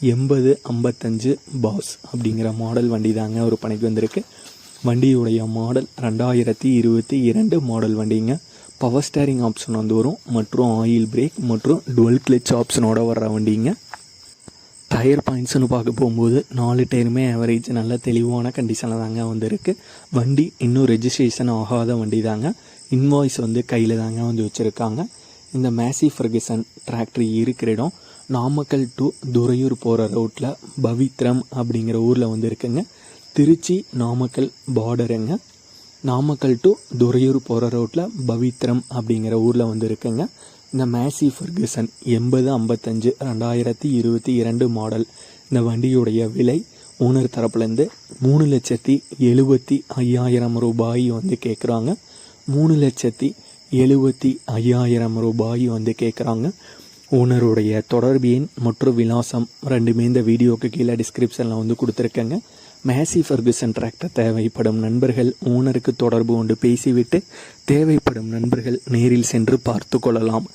எண்பது ஐம்பத்தஞ்சு பாஸ் அப்படிங்கிற மாடல் வண்டி தாங்க ஒரு பணிக்கு வந்திருக்கு. வண்டியுடைய மாடல் ரெண்டாயிரத்தி இருபத்தி இரண்டு மாடல் வண்டிங்க. பவர் ஸ்டேரிங் ஆப்ஷன் வந்து வரும் மற்றும் ஆயில் பிரேக் மற்றும் டுவெல் கிளிச் ஆப்ஷனோட வர்ற வண்டிங்க. டயர் பாயிண்ட்ஸ்னு பார்க்க போகும்போது நாலு டயருமே ஆவரேஜ் நல்ல தெளிவான கண்டிஷனில் தாங்க வந்திருக்கு. வண்டி இன்னும் ரெஜிஸ்ட்ரேஷன் ஆகாத வண்டி தாங்க இன்வாய்ஸ் வந்து கையில் தாங்க வந்து வச்சுருக்காங்க. இந்த மேசி ஃபர்கசன் டிராக்டர் இருக்கிற இடம் நாமக்கல் டு துறையூர் போகிற ரோட்டில் பவித்ரம் அப்படிங்கிற ஊரில் வந்து இருக்குங்க திருச்சி நாமக்கல் பார்டருங்க நாமக்கல் டு துறையூர் போகிற ரோட்டில் பவித்ரம் அப்படிங்கிற ஊரில் வந்து இருக்குங்க இந்த மேசி ஃபர்கசன் எண்பது ஐம்பத்தஞ்சு ரெண்டாயிரத்தி இருபத்தி இரண்டு மாடல் இந்த வண்டியுடைய விலை ஓனர் தரப்புலேருந்து மூணு லட்சத்தி எழுபத்தி ஐயாயிரம் ரூபாய் வந்து கேட்குறாங்க மூணு லட்சத்தி எழுபத்தி ஐயாயிரம் ரூபாய் வந்து கேட்குறாங்க ஓனருடைய தொடர்பு எண் மற்றும் விலாசம் ரெண்டுமே இந்த வீடியோவுக்கு கீழே டிஸ்கிரிப்ஷனில் வந்து கொடுத்துருக்கேங்க. மேசி ஃபர்குசன் டிராக்டர் தேவைப்படும் நண்பர்கள் ஓனருக்கு தொடர்பு கொண்டு பேசிவிட்டு தேவைப்படும் நண்பர்கள் நேரில் சென்று பார்த்து கொள்ளலாம்.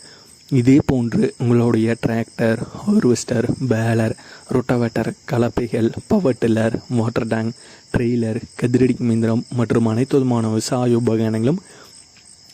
இதே போன்று உங்களுடைய tractor harvester baler rotavator கலப்பைகள் power tiller water tank trailer கதிரடி மிந்திரம் மற்றும் அனைத்து விதமான விவசாய உபகரணங்களும்